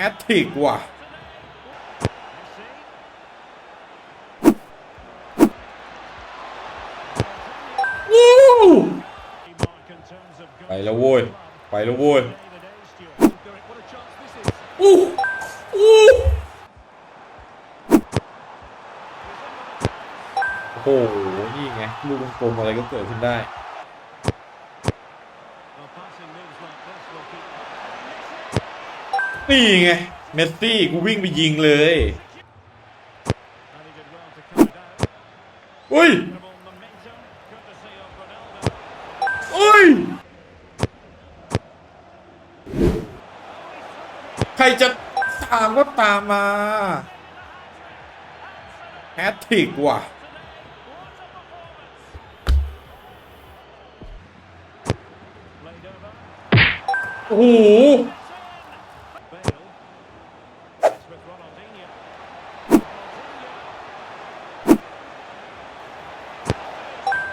แอตทริกว่ะ วู้ไปแล้วโว้ย ไปแล้วโว้ยอู้อู้โอ้โห นี่ไง ลูกกลมอะไรก็เกิดขึ้นได้ นี่ไง เมสซี่กูวิ่งไปยิงเลย อุ้ย อุ้ย ใครจะตามก็ตามมาแฮตทริกว่ะโอ้โห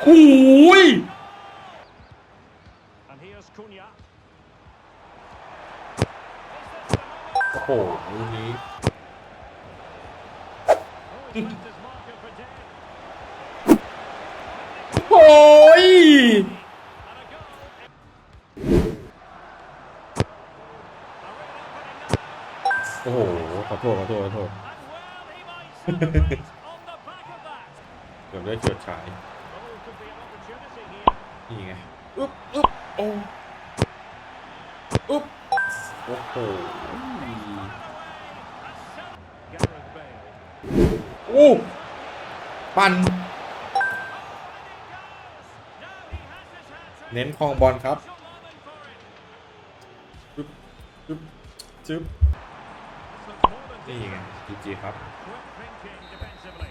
โอ้ย And here's Cunha. โอ้โหลูกนี้ Oh, he's left his marker for dead. โอ้ย And a goal. A real opening now. โอ้โห ขอโทษ ขอโทษ ขอโทษ And well, he might celebrate on the back of that. เกือบได้เฉิดฉาย นี่ไงอึ๊บอึ๊บโอ้อึ๊บโอ้โห Gareth Bale. โอ้ปั่น Now he has his hat เน้นคลองบอลครับ Special moment for him. จึ๊บจึ๊บจึ๊บ Looks more than นี่ไงจีจีครับ quick thinking defensively.